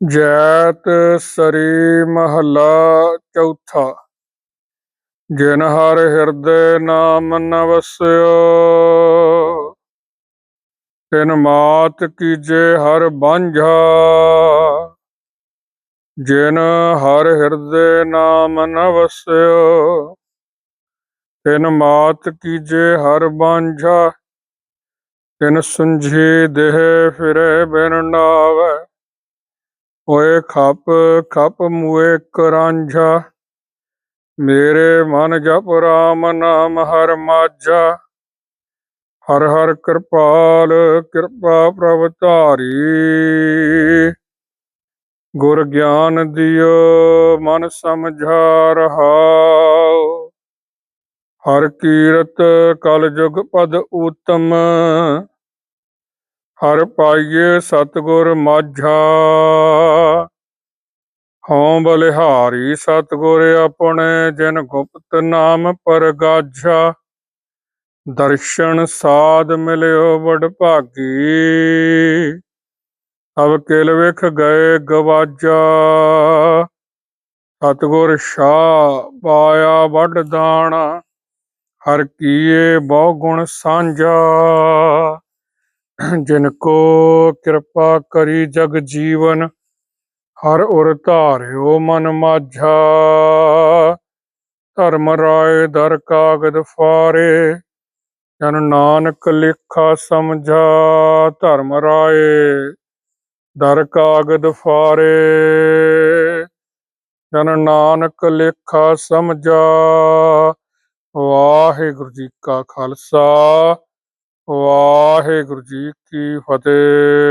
ਜੈਤ ਸਰੀ ਮਹੱਲਾ ਚੌਥਾ। ਜਿਨ ਹਰ ਹਿਰਦੇ ਨਾਮ ਨਵਸਿਓ ਵਸਿਓ ਤਿਨ ਮਾਤ ਕੀਜੇ ਹਰ ਬਾਂਝਾ। ਜਿਨ ਹਰ ਹਿਰਦੇ ਨਾਮ ਨ ਵਸਿਓ ਤਿਨ ਮਾਤ ਕੀਜੇ ਹਰ ਬਾਂਝਾ। ਤਿਨ ਸੁੰਝੀ ਦੇਹ ਫਿਰੇ ਬਿਨ ਨਾਵੈ। ਓਏ ਖਪ ਖਪ ਮੂਏ ਕਰਾਂਝਾ, ਮੇਰੇ ਮਨ ਜਪ ਰਾਮ ਨਾਮ ਹਰ ਮਾਝਾ। ਹਰ ਹਰ ਕਿਰਪਾਲ, ਕਿਰਪਾ ਪ੍ਰਭ ਧਾਰੀ। ਗੁਰ ਗਿਆਨ ਦਿਓ, ਮਨ ਸਮਝਾ ਰਹਾਉ। ਹਰ ਕੀਰਤ ਕਲ ਜੁਗ ਪਦ ਉਤਮ ਹਰ ਪਾਈਏ ਸਤਗੁਰ ਮਾਝਾ। ਹਉ ਬਲਿਹਾਰੀ ਸਤਗੁਰ ਆਪਣੇ, ਜਿਨ ਗੁਪਤ ਨਾਮ ਪਰਗਾਝਾ ਦਰਸ਼ਨ ਸਾਧ ਮਿਲਿਓ ਵਡ ਭਾਗੀ। ਅਬ ਕਿਲ ਵਿਖ ਗਏ ਗਵਾਜਾ। ਸਤਗੁਰ ਸ਼ਾਹ ਪਾਇਆ ਵੱਡ ਦਾਣਾ। ਹਰ ਕੀਏ ਬਹੁ ਗੁਣ ਸਾਂਝਾ। ਜਿਨ ਕੋ ਕਿਰਪਾ ਕਰੀ ਜਗ ਜੀਵਨ, ਹਰ ਉਰ ਧਾਰਿਓ ਮਨ ਮਾਝਾ। ਧਰਮ ਰਾਏ ਦਰ ਕਾਗਦ ਫਾਰੇ, ਜਨ ਨਾਨਕ ਲਿਖਾ ਸਮਝਾ। ਧਰਮ ਰਾਏ ਦਰ ਕਾਗਦ ਫਾਰੇ, ਜਨ ਨਾਨਕ ਲਿਖਾ ਸਮਝਾ। ਵਾਹਿਗੁਰੂ ਜੀ ਕਾ ਖਾਲਸਾ। ਵਾਹਿਗੁਰੂ ਜੀ ਕੀ ਫਤਿਹ।